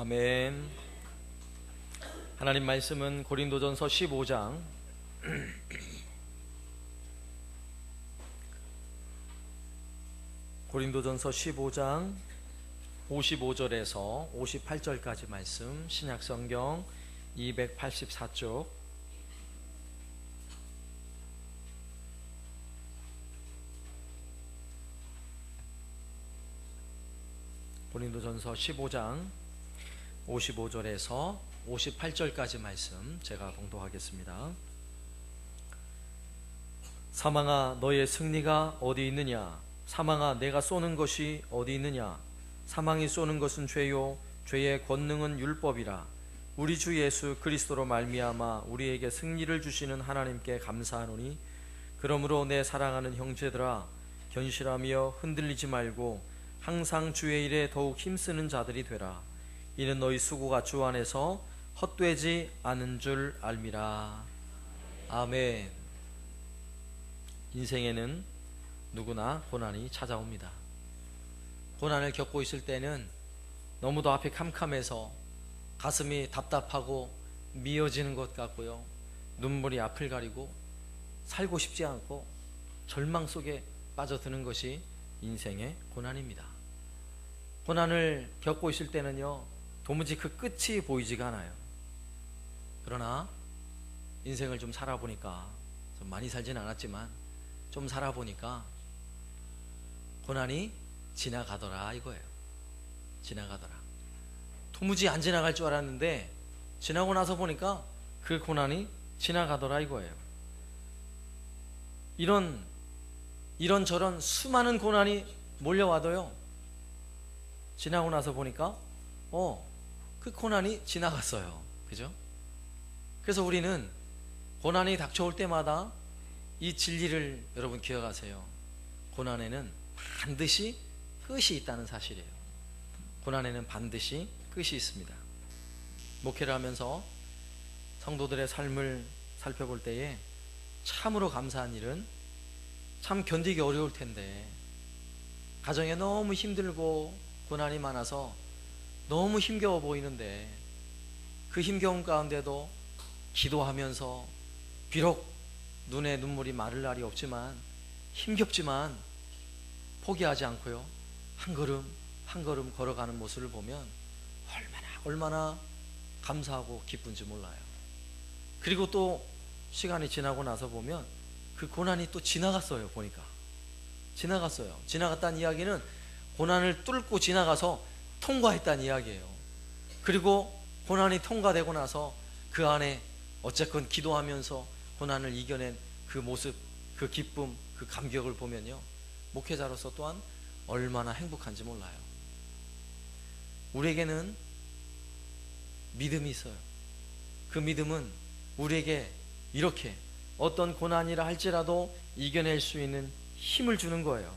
아멘. 하나님 말씀은 고린도전서 15장 고린도전서 15장 55절에서 58절까지 말씀 신약 성경 284쪽 고린도전서 15장 55절에서 58절까지 말씀 제가 봉독하겠습니다. 사망아 너의 승리가 어디 있느냐? 사망아 내가 쏘는 것이 어디 있느냐? 사망이 쏘는 것은 죄요. 죄의 권능은 율법이라. 우리 주 예수 그리스도로 말미암아 우리에게 승리를 주시는 하나님께 감사하노니 그러므로 내 사랑하는 형제들아 견실하며 흔들리지 말고 항상 주의 일에 더욱 힘쓰는 자들이 되라 이는 너희 수고가 주 안에서 헛되지 않은 줄 알미라. 아멘. 인생에는 누구나 고난이 찾아옵니다. 고난을 겪고 있을 때는 너무도 앞이 캄캄해서 가슴이 답답하고 미어지는 것 같고요. 눈물이 앞을 가리고 살고 싶지 않고 절망 속에 빠져드는 것이 인생의 고난입니다. 고난을 겪고 있을 때는요, 도무지 그 끝이 보이지가 않아요. 그러나 인생을 좀 살아보니까, 좀 많이 살진 않았지만, 좀 살아보니까, 고난이 지나가더라 이거예요. 지나가더라. 도무지 안 지나갈 줄 알았는데, 지나고 나서 보니까 그 고난이 지나가더라 이거예요. 이런 이런 저런 수많은 고난이 몰려와도요. 지나고 나서 보니까 어, 그 고난이 지나갔어요. 그죠? 그래서 우리는 고난이 닥쳐올 때마다 이 진리를 여러분 기억하세요. 고난에는 반드시 끝이 있다는 사실이에요. 고난에는 반드시 끝이 있습니다. 목회를 하면서 성도들의 삶을 살펴볼 때에 참으로 감사한 일은 참 견디기 어려울 텐데 가정에 너무 힘들고 고난이 많아서 너무 힘겨워 보이는데 그 힘겨움 가운데도 기도하면서 비록 눈에 눈물이 마를 날이 없지만 힘겹지만 포기하지 않고요 한 걸음 한 걸음 걸어가는 모습을 보면 얼마나 얼마나 감사하고 기쁜지 몰라요. 그리고 또 시간이 지나고 나서 보면 그 고난이 또 지나갔어요, 보니까. 지나갔어요. 지나갔다는 이야기는 고난을 뚫고 지나가서 통과했다는 이야기예요. 그리고 고난이 통과되고 나서 그 안에 어쨌건 기도하면서 고난을 이겨낸 그 모습, 그 기쁨, 그 감격을 보면요. 목회자로서 또한 얼마나 행복한지 몰라요. 우리에게는 믿음이 있어요. 그 믿음은 우리에게 이렇게 어떤 고난이라 할지라도 이겨낼 수 있는 힘을 주는 거예요.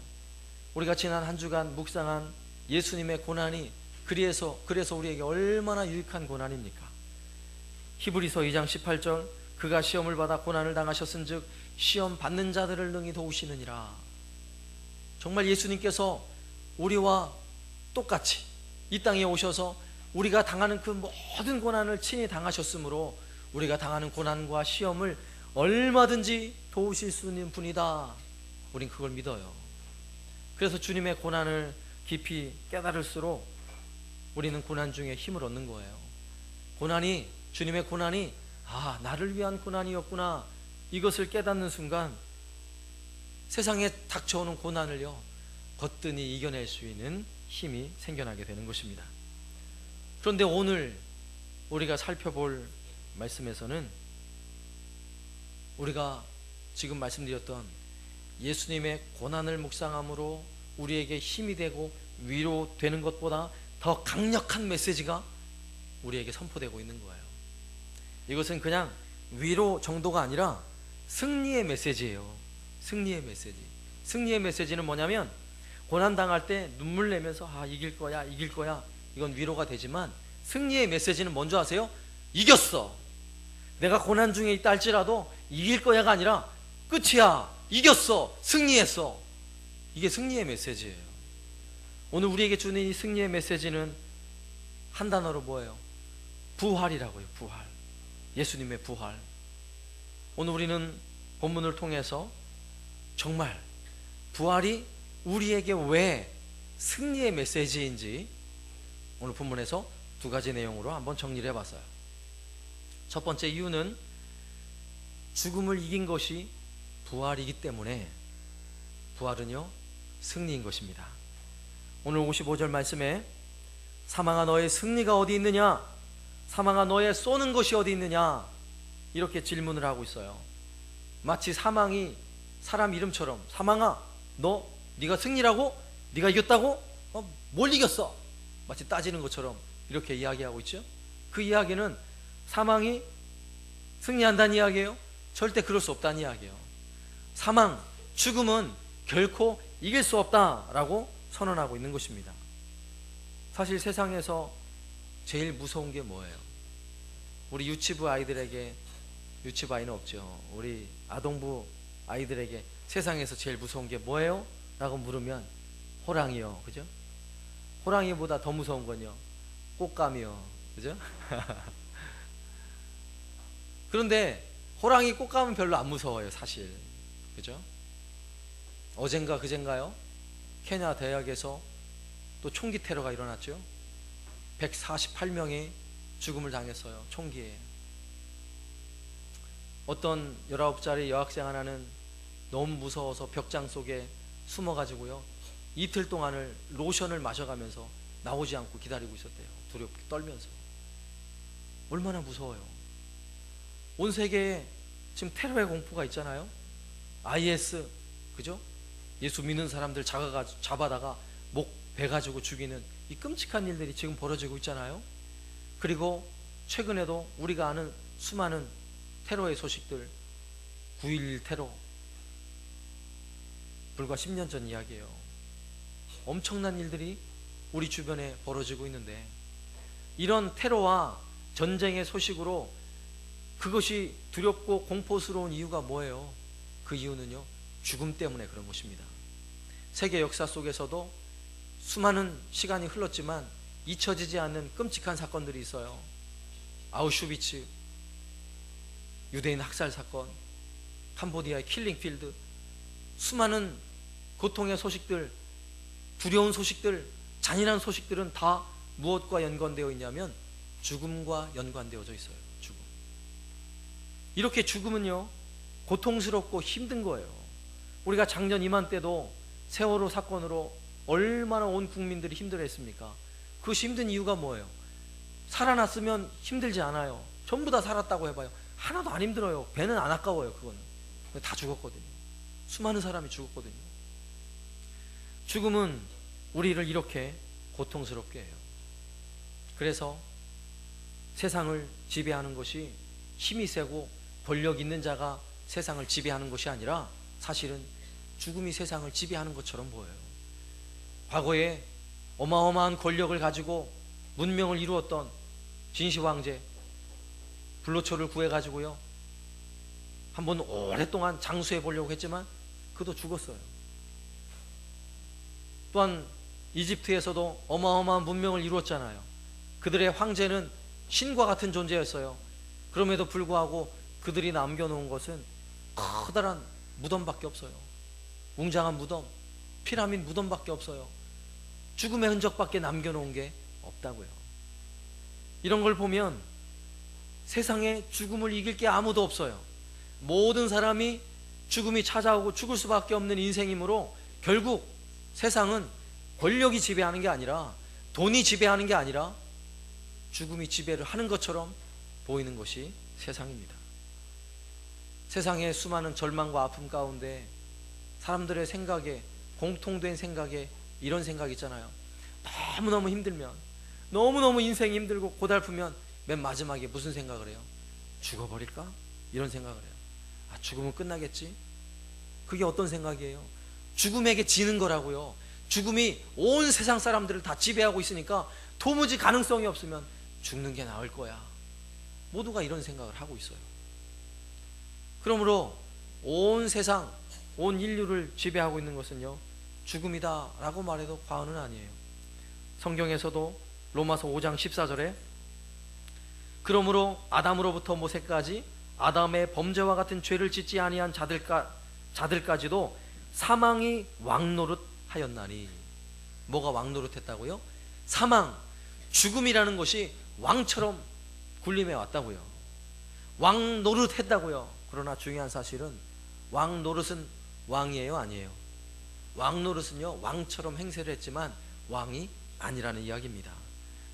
우리가 지난 한 주간 묵상한 예수님의 고난이 그래서 그래서 우리에게 얼마나 유익한 고난입니까? 히브리서 2장 18절 그가 시험을 받아 고난을 당하셨은즉 시험 받는 자들을 능히 도우시느니라. 정말 예수님께서 우리와 똑같이 이 땅에 오셔서 우리가 당하는 그 모든 고난을 친히 당하셨으므로 우리가 당하는 고난과 시험을 얼마든지 도우실 수 있는 분이다. 우린 그걸 믿어요. 그래서 주님의 고난을 깊이 깨달을수록 우리는 고난 중에 힘을 얻는 거예요. 고난이 주님의 고난이 아 나를 위한 고난이었구나 이것을 깨닫는 순간 세상에 닥쳐오는 고난을요 거뜬히 이겨낼 수 있는 힘이 생겨나게 되는 것입니다. 그런데 오늘 우리가 살펴볼 말씀에서는 우리가 지금 말씀드렸던 예수님의 고난을 묵상함으로 우리에게 힘이 되고 위로되는 것보다 더 강력한 메시지가 우리에게 선포되고 있는 거예요. 이것은 그냥 위로 정도가 아니라 승리의 메시지예요. 승리의 메시지. 승리의 메시지는 뭐냐면 고난 당할 때 눈물 내면서 아 이길 거야 이길 거야 이건 위로가 되지만 승리의 메시지는 뭔지 아세요? 이겼어. 내가 고난 중에 있다 할지라도 이길 거야가 아니라 끝이야. 이겼어. 승리했어. 이게 승리의 메시지예요. 오늘 우리에게 주는 이 승리의 메시지는 한 단어로 뭐예요? 부활이라고요. 부활. 예수님의 부활. 오늘 우리는 본문을 통해서 정말 부활이 우리에게 왜 승리의 메시지인지 오늘 본문에서 두 가지 내용으로 한번 정리를 해봤어요. 첫 번째 이유는 죽음을 이긴 것이 부활이기 때문에 부활은요 승리인 것입니다. 오늘 55절 말씀에 사망아 너의 승리가 어디 있느냐? 사망아 너의 쏘는 것이 어디 있느냐? 이렇게 질문을 하고 있어요. 마치 사망이 사람 이름처럼 사망아 너 네가 승리라고? 네가 이겼다고? 어, 뭘 이겼어? 마치 따지는 것처럼 이렇게 이야기하고 있죠. 그 이야기는 사망이 승리한다는 이야기예요. 절대 그럴 수 없다는 이야기예요. 사망, 죽음은 결코 이길 수 없다라고 선언하고 있는 것입니다. 사실 세상에서 제일 무서운 게 뭐예요? 우리 유치부 아이들에게 유치부 아이는 없죠. 우리 아동부 아이들에게 세상에서 제일 무서운 게 뭐예요? 라고 물으면 호랑이요. 그죠? 호랑이보다 더 무서운 건요. 꽃감이요. 그죠? 그런데 호랑이 꽃감은 별로 안 무서워요, 사실. 그죠? 어젠가 그젠가요? 케냐 대학에서 또 총기 테러가 일어났죠. 148명이 죽음을 당했어요. 총기에. 어떤 19살의 여학생 하나는 너무 무서워서 벽장 속에 숨어 가지고요. 이틀 동안을 로션을 마셔가면서 나오지 않고 기다리고 있었대요. 두렵게 떨면서. 얼마나 무서워요. 온 세계에 지금 테러의 공포가 있잖아요. IS, 그죠? 예수 믿는 사람들 잡아가, 잡아다가 목 베가지고 죽이는 이 끔찍한 일들이 지금 벌어지고 있잖아요. 그리고 최근에도 우리가 아는 수많은 테러의 소식들, 9.11 테러, 불과 10년 전 이야기예요. 엄청난 일들이 우리 주변에 벌어지고 있는데 이런 테러와 전쟁의 소식으로 그것이 두렵고 공포스러운 이유가 뭐예요? 그 이유는요, 죽음 때문에 그런 것입니다. 세계 역사 속에서도 수많은 시간이 흘렀지만 잊혀지지 않는 끔찍한 사건들이 있어요. 아우슈비츠, 유대인 학살 사건, 캄보디아의 킬링필드, 수많은 고통의 소식들, 두려운 소식들, 잔인한 소식들은 다 무엇과 연관되어 있냐면 죽음과 연관되어져 있어요. 죽음. 이렇게 죽음은요, 고통스럽고 힘든 거예요. 우리가 작년 이맘때도 세월호 사건으로 얼마나 온 국민들이 힘들어했습니까? 그 힘든 이유가 뭐예요? 살아났으면 힘들지 않아요. 전부 다 살았다고 해봐요. 하나도 안 힘들어요. 배는 안 아까워요. 그거는 다 죽었거든요. 수많은 사람이 죽었거든요. 죽음은 우리를 이렇게 고통스럽게 해요. 그래서 세상을 지배하는 것이 힘이 세고 권력 있는 자가 세상을 지배하는 것이 아니라 사실은 죽음이 세상을 지배하는 것처럼 보여요. 과거에 어마어마한 권력을 가지고 문명을 이루었던 진시 황제 불로초를 구해 가지고요. 한번 오랫동안 장수해 보려고 했지만 그도 죽었어요. 또한 이집트에서도 어마어마한 문명을 이루었잖아요. 그들의 황제는 신과 같은 존재였어요. 그럼에도 불구하고 그들이 남겨놓은 것은 커다란 무덤밖에 없어요. 웅장한 무덤, 피라민 무덤밖에 없어요. 죽음의 흔적밖에 남겨놓은 게 없다고요. 이런 걸 보면 세상에 죽음을 이길 게 아무도 없어요. 모든 사람이 죽음이 찾아오고 죽을 수밖에 없는 인생이므로 결국 세상은 권력이 지배하는 게 아니라 돈이 지배하는 게 아니라 죽음이 지배를 하는 것처럼 보이는 것이 세상입니다. 세상의 수많은 절망과 아픔 가운데 사람들의 생각에 공통된 생각에 이런 생각 있잖아요. 너무너무 힘들면 너무너무 인생이 힘들고 고달프면 맨 마지막에 무슨 생각을 해요? 죽어버릴까? 이런 생각을 해요. 아, 죽으면 끝나겠지? 그게 어떤 생각이에요? 죽음에게 지는 거라고요. 죽음이 온 세상 사람들을 다 지배하고 있으니까 도무지 가능성이 없으면 죽는 게 나을 거야. 모두가 이런 생각을 하고 있어요. 그러므로 온 세상, 온 인류를 지배하고 있는 것은요, 죽음이다 라고 말해도 과언은 아니에요. 성경에서도 로마서 5장 14절에 그러므로 아담으로부터 모세까지 아담의 범죄와 같은 죄를 짓지 아니한 자들까, 자들까지도 사망이 왕노릇 하였나니 뭐가 왕노릇 했다고요? 사망, 죽음이라는 것이 왕처럼 군림해 왔다고요. 왕 노릇 했다고요. 그러나 중요한 사실은 왕 노릇은 왕이에요, 아니에요? 왕 노릇은요 왕처럼 행세를 했지만 왕이 아니라는 이야기입니다.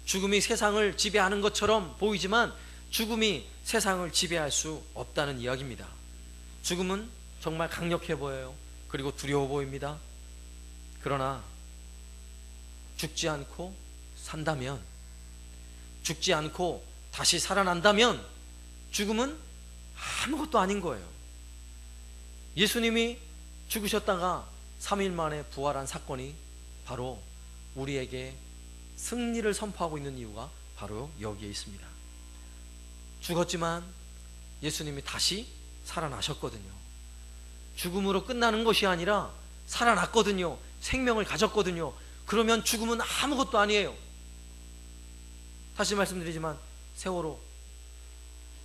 죽음이 세상을 지배하는 것처럼 보이지만 죽음이 세상을 지배할 수 없다는 이야기입니다. 죽음은 정말 강력해 보여요. 그리고 두려워 보입니다. 그러나 죽지 않고 산다면 죽지 않고 다시 살아난다면 죽음은 아무것도 아닌 거예요. 예수님이 죽으셨다가 3일 만에 부활한 사건이 바로 우리에게 승리를 선포하고 있는 이유가 바로 여기에 있습니다. 죽었지만 예수님이 다시 살아나셨거든요. 죽음으로 끝나는 것이 아니라 살아났거든요. 생명을 가졌거든요. 그러면 죽음은 아무것도 아니에요. 다시 말씀드리지만 세월호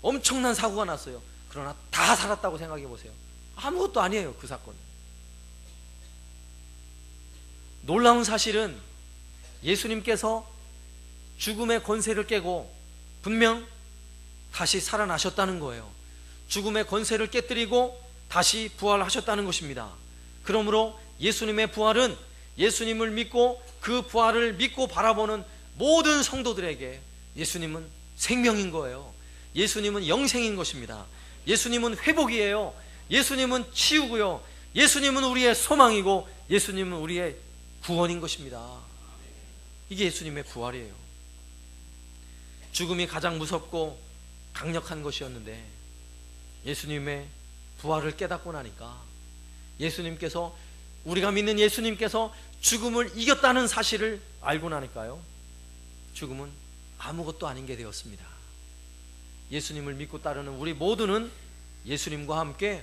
엄청난 사고가 났어요. 그러나 다 살았다고 생각해 보세요. 아무것도 아니에요. 그 사건. 놀라운 사실은 예수님께서 죽음의 권세를 깨고 분명 다시 살아나셨다는 거예요. 죽음의 권세를 깨뜨리고 다시 부활하셨다는 것입니다. 그러므로 예수님의 부활은 예수님을 믿고 그 부활을 믿고 바라보는 모든 성도들에게 예수님은 생명인 거예요. 예수님은 영생인 것입니다. 예수님은 회복이에요. 예수님은 치유고요. 예수님은 우리의 소망이고 예수님은 우리의 구원인 것입니다. 이게 예수님의 부활이에요. 죽음이 가장 무섭고 강력한 것이었는데 예수님의 부활을 깨닫고 나니까 예수님께서 우리가 믿는 예수님께서 죽음을 이겼다는 사실을 알고 나니까요. 죽음은 아무것도 아닌 게 되었습니다. 예수님을 믿고 따르는 우리 모두는 예수님과 함께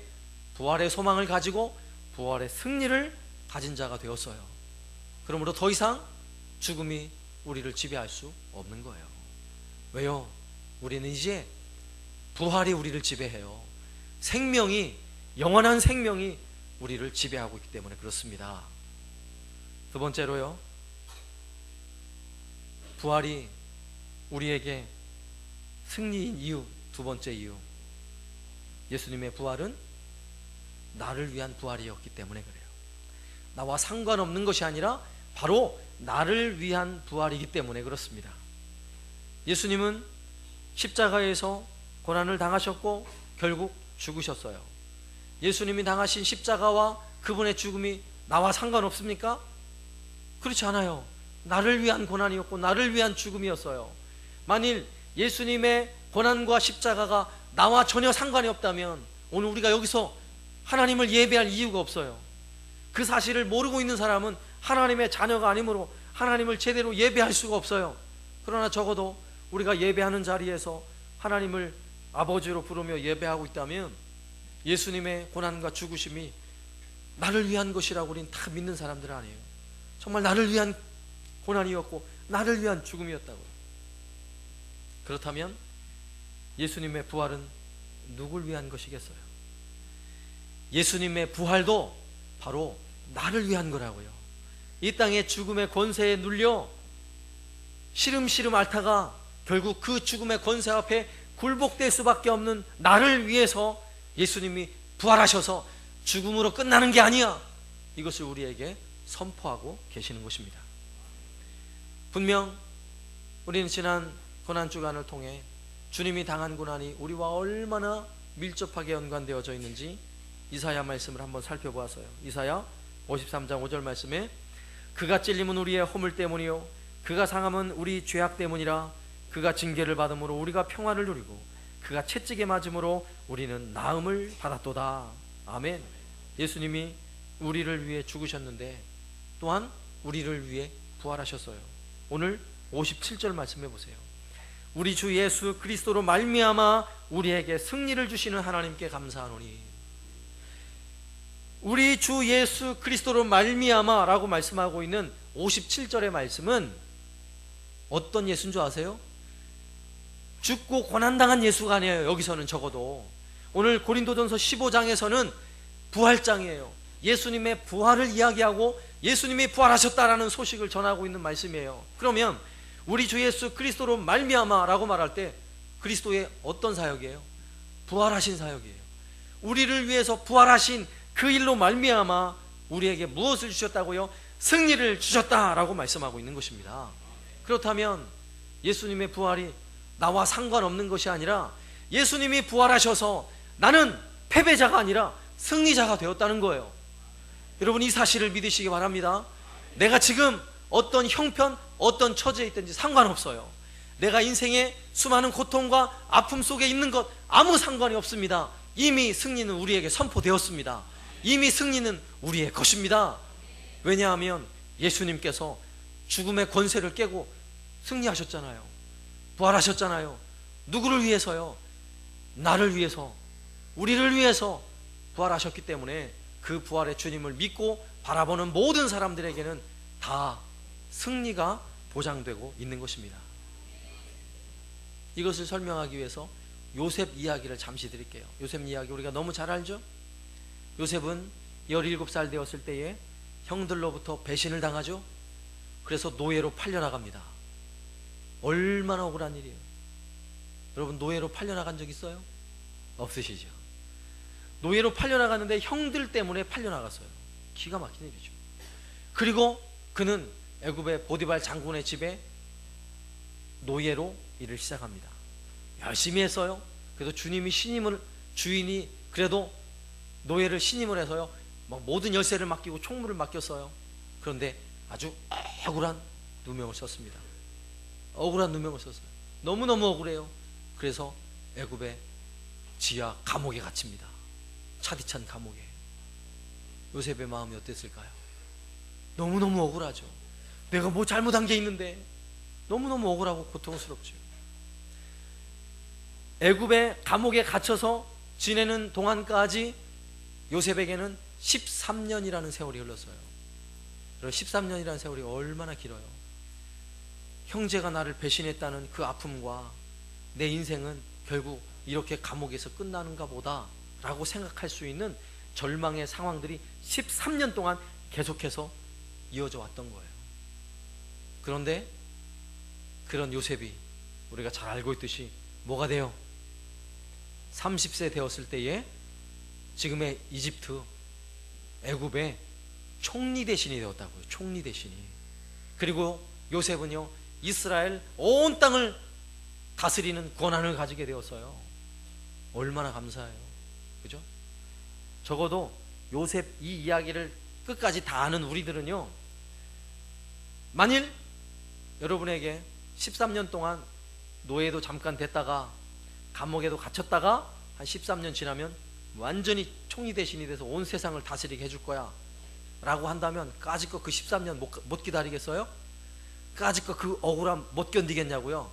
부활의 소망을 가지고 부활의 승리를 가진 자가 되었어요. 그러므로 더 이상 죽음이 우리를 지배할 수 없는 거예요. 왜요? 우리는 이제 부활이 우리를 지배해요. 생명이 영원한 생명이 우리를 지배하고 있기 때문에 그렇습니다. 두 번째로요. 부활이 우리에게 승리인 이유 두 번째 이유. 예수님의 부활은 나를 위한 부활이었기 때문에 그래요. 나와 상관없는 것이 아니라 바로 나를 위한 부활이기 때문에 그렇습니다. 예수님은 십자가에서 고난을 당하셨고 결국 죽으셨어요. 예수님이 당하신 십자가와 그분의 죽음이 나와 상관없습니까? 그렇지 않아요. 나를 위한 고난이었고 나를 위한 죽음이었어요. 만일 예수님의 고난과 십자가가 나와 전혀 상관이 없다면 오늘 우리가 여기서 하나님을 예배할 이유가 없어요. 그 사실을 모르고 있는 사람은 하나님의 자녀가 아니므로 하나님을 제대로 예배할 수가 없어요. 그러나 적어도 우리가 예배하는 자리에서 하나님을 아버지로 부르며 예배하고 있다면 예수님의 고난과 죽으심이 나를 위한 것이라고 우리는 다 믿는 사람들 아니에요. 정말 나를 위한 고난이었고 나를 위한 죽음이었다고요. 그렇다면 예수님의 부활은 누굴 위한 것이겠어요? 예수님의 부활도 바로 나를 위한 거라고요. 이 땅의 죽음의 권세에 눌려 시름시름 앓다가 결국 그 죽음의 권세 앞에 굴복될 수밖에 없는 나를 위해서 예수님이 부활하셔서 죽음으로 끝나는 게 아니야. 이것을 우리에게 선포하고 계시는 것입니다. 분명 우리는 지난 고난 주간을 통해 주님이 당한 고난이 우리와 얼마나 밀접하게 연관되어져 있는지 이사야 말씀을 한번 살펴보았어요. 이사야 53장 5절 말씀에 그가 찔림은 우리의 허물 때문이요 그가 상함은 우리 죄악 때문이라 그가 징계를 받음으로 우리가 평화를 누리고 그가 채찍에 맞음으로 우리는 나음을 받았도다. 아멘. 예수님이 우리를 위해 죽으셨는데 또한 우리를 위해 부활하셨어요. 오늘 57절 말씀해 보세요. 우리 주 예수 그리스도로 말미암아 우리에게 승리를 주시는 하나님께 감사하노니 우리 주 예수 그리스도로 말미암아라고 말씀하고 있는 57절의 말씀은 어떤 예수인 줄 아세요? 죽고 고난당한 예수가 아니에요. 여기서는 적어도. 오늘 고린도전서 15장에서는 부활장이에요. 예수님의 부활을 이야기하고 예수님이 부활하셨다라는 소식을 전하고 있는 말씀이에요. 그러면 우리 주 예수 그리스도로 말미암아라고 말할 때 그리스도의 어떤 사역이에요? 부활하신 사역이에요. 우리를 위해서 부활하신 그 일로 말미암아 우리에게 무엇을 주셨다고요? 승리를 주셨다라고 말씀하고 있는 것입니다. 그렇다면 예수님의 부활이 나와 상관없는 것이 아니라 예수님이 부활하셔서 나는 패배자가 아니라 승리자가 되었다는 거예요. 여러분 이 사실을 믿으시기 바랍니다. 내가 지금 어떤 형편, 어떤 처지에 있든지 상관없어요. 내가 인생의 수많은 고통과 아픔 속에 있는 것 아무 상관이 없습니다. 이미 승리는 우리에게 선포되었습니다. 이미 승리는 우리의 것입니다. 왜냐하면 예수님께서 죽음의 권세를 깨고 승리하셨잖아요. 부활하셨잖아요. 누구를 위해서요? 나를 위해서, 우리를 위해서 부활하셨기 때문에 그 부활의 주님을 믿고 바라보는 모든 사람들에게는 다 승리가 보장되고 있는 것입니다. 이것을 설명하기 위해서 요셉 이야기를 잠시 드릴게요. 요셉 이야기 우리가 너무 잘 알죠? 요셉은 17살 되었을 때에 형들로부터 배신을 당하죠? 그래서 노예로 팔려나갑니다. 얼마나 억울한 일이에요. 여러분 노예로 팔려나간 적 있어요? 없으시죠? 노예로 팔려나갔는데 형들 때문에 팔려나갔어요. 기가 막힌 일이죠. 그리고 그는 애굽의 보디발 장군의 집에 노예로 일을 시작합니다. 열심히 했어요. 그래도 주님이 신임을 주인이 그래도 노예를 신임을 해서요. 막 모든 열쇠를 맡기고 총무를 맡겼어요. 그런데 아주 억울한 누명을 썼습니다. 억울한 누명을 썼어요. 너무너무 억울해요. 그래서 애굽의 지하 감옥에 갇힙니다. 차디찬 감옥에. 요셉의 마음이 어땠을까요? 너무너무 억울하죠. 내가 뭐 잘못한 게 있는데 너무너무 억울하고 고통스럽죠. 애굽의 감옥에 갇혀서 지내는 동안까지 요셉에게는 13년이라는 세월이 흘렀어요. 13년이라는 세월이 얼마나 길어요. 형제가 나를 배신했다는 그 아픔과 내 인생은 결국 이렇게 감옥에서 끝나는가 보다 라고 생각할 수 있는 절망의 상황들이 13년 동안 계속해서 이어져 왔던 거예요. 그런데 그런 요셉이 우리가 잘 알고 있듯이 뭐가 돼요? 30세 되었을 때에 지금의 이집트 애굽의 총리 대신이 되었다고요. 총리 대신이. 그리고 요셉은요. 이스라엘 온 땅을 다스리는 권한을 가지게 되었어요. 얼마나 감사해요. 그죠? 적어도 요셉 이 이야기를 끝까지 다 아는 우리들은요. 만일 여러분에게 13년 동안 노예도 잠깐 됐다가 감옥에도 갇혔다가 한 13년 지나면 완전히 총리 대신이 돼서 온 세상을 다스리게 해줄 거야. 라고 한다면 까짓거 그 13년 못, 못 기다리겠어요? 까짓거 그 억울함 못 견디겠냐고요?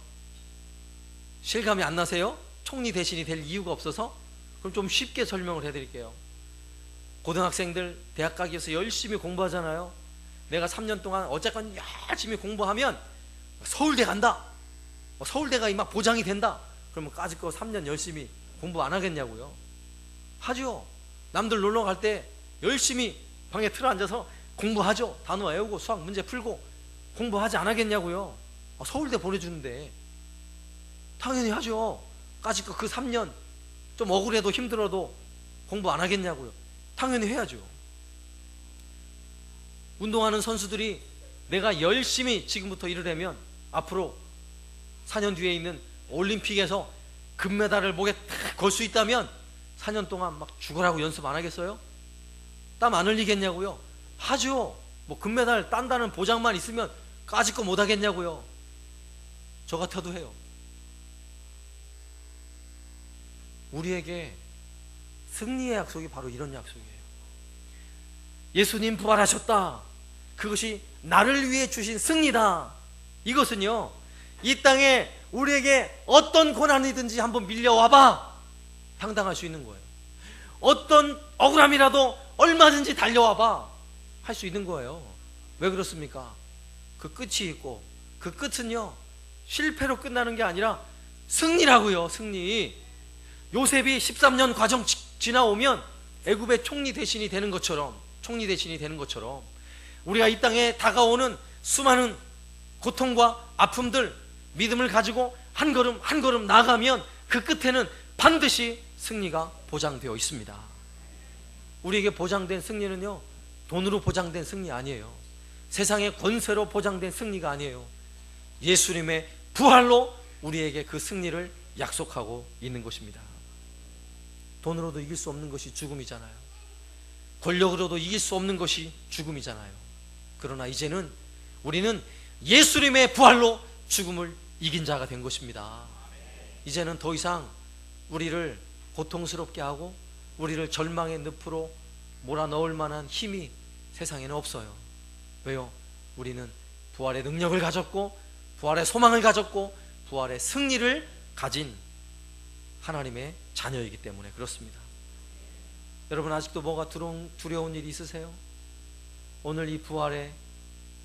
실감이 안 나세요? 총리 대신이 될 이유가 없어서? 그럼 좀 쉽게 설명을 해드릴게요. 고등학생들 대학 가기 위해서 열심히 공부하잖아요. 내가 3년 동안 어쨌건 열심히 공부하면 서울대 간다. 뭐 서울대가 막 보장이 된다. 그러면 까짓거 3년 열심히 공부 안 하겠냐고요. 하죠. 남들 놀러 갈 때 열심히 방에 틀어 앉아서 공부하죠. 단어 외우고 수학 문제 풀고 공부하지 안 하겠냐고요. 아, 서울대 보내주는데 당연히 하죠. 까짓거 그 3년 좀 억울해도 힘들어도 공부 안 하겠냐고요. 당연히 해야죠. 운동하는 선수들이 내가 열심히 지금부터 하면 앞으로 4년 뒤에 있는 올림픽에서 금메달을 목에 탁 걸 수 있다면 4년 동안 막 죽으라고 연습 안 하겠어요? 땀 안 흘리겠냐고요? 하죠. 뭐 금메달 딴다는 보장만 있으면 까짓 거 못 하겠냐고요? 저 같아도 해요. 우리에게 승리의 약속이 바로 이런 약속이에요. 예수님 부활하셨다. 그것이 나를 위해 주신 승리다. 이것은요, 이 땅에 우리에게 어떤 고난이든지 한번 밀려와봐. 당당할 수 있는 거예요. 어떤 억울함이라도 얼마든지 달려와 봐. 할 수 있는 거예요. 왜 그렇습니까? 그 끝이 있고, 그 끝은요, 실패로 끝나는 게 아니라 승리라고요. 승리. 요셉이 13년 과정 지- 지나오면 애굽의 총리 대신이 되는 것처럼 총리 대신이 되는 것처럼 우리가 이 땅에 다가오는 수많은 고통과 아픔들 믿음을 가지고 한 걸음 한 걸음 나가면 그 끝에는 반드시 승리가 보장되어 있습니다. 우리에게 보장된 승리는요 돈으로 보장된 승리 아니에요. 세상의 권세로 보장된 승리가 아니에요. 예수님의 부활로 우리에게 그 승리를 약속하고 있는 것입니다. 돈으로도 이길 수 없는 것이 죽음이잖아요. 권력으로도 이길 수 없는 것이 죽음이잖아요. 그러나 이제는 우리는 예수님의 부활로 죽음을 이긴 자가 된 것입니다. 이제는 더 이상 우리를 고통스럽게 하고 우리를 절망의 늪으로 몰아넣을 만한 힘이 세상에는 없어요. 왜요? 우리는 부활의 능력을 가졌고 부활의 소망을 가졌고 부활의 승리를 가진 하나님의 자녀이기 때문에 그렇습니다. 여러분 아직도 뭐가 두려운, 일이 있으세요? 오늘 이 부활의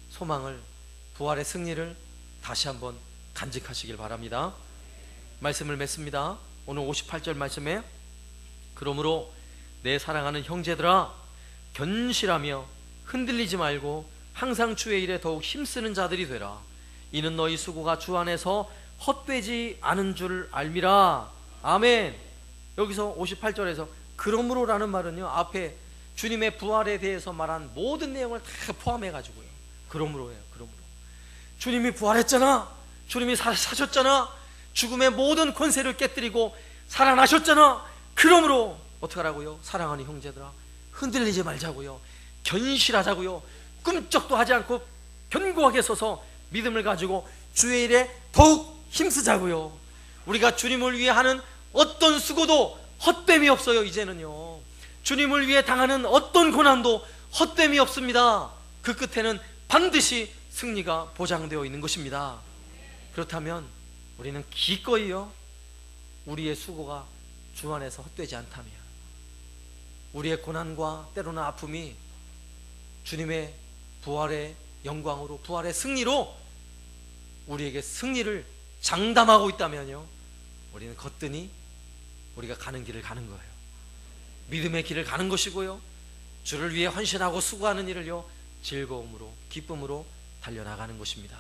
소망을 부활의 승리를 다시 한번 간직하시길 바랍니다. 말씀을 맺습니다. 오늘 58절 말씀에 그러므로 내 사랑하는 형제들아 견실하며 흔들리지 말고 항상 주의 일에 더욱 힘쓰는 자들이 되라. 이는 너희 수고가 주 안에서 헛되지 않은 줄 알미라. 아멘. 여기서 58절에서 그러므로라는 말은요. 앞에 주님의 부활에 대해서 말한 모든 내용을 다 포함해 가지고요. 그러므로예요. 그러므로. 주님이 부활했잖아. 주님이 사, 사셨잖아. 죽음의 모든 권세를 깨뜨리고 살아나셨잖아. 그러므로 어떻게 하라고요? 사랑하는 형제들아 흔들리지 말자고요. 견실하자고요. 꿈쩍도 하지 않고 견고하게 서서 믿음을 가지고 주의 일에 더욱 힘쓰자고요. 우리가 주님을 위해 하는 어떤 수고도 헛됨이 없어요. 이제는요. 주님을 위해 당하는 어떤 고난도 헛됨이 없습니다. 그 끝에는 반드시 승리가 보장되어 있는 것입니다. 그렇다면 우리는 기꺼이요 우리의 수고가 주 안에서 헛되지 않다면 우리의 고난과 때로는 아픔이 주님의 부활의 영광으로 부활의 승리로 우리에게 승리를 장담하고 있다면요 우리는 거뜬히 우리가 가는 길을 가는 거예요. 믿음의 길을 가는 것이고요 주를 위해 헌신하고 수고하는 일을요 즐거움으로 기쁨으로 달려나가는 것입니다.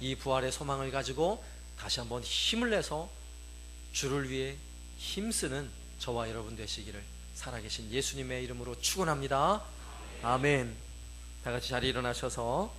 이 부활의 소망을 가지고 다시 한번 힘을 내서 주를 위해 힘쓰는 저와 여러분 되시기를 살아계신 예수님의 이름으로 축원합니다. 아멘. 다 같이 자리 일어나셔서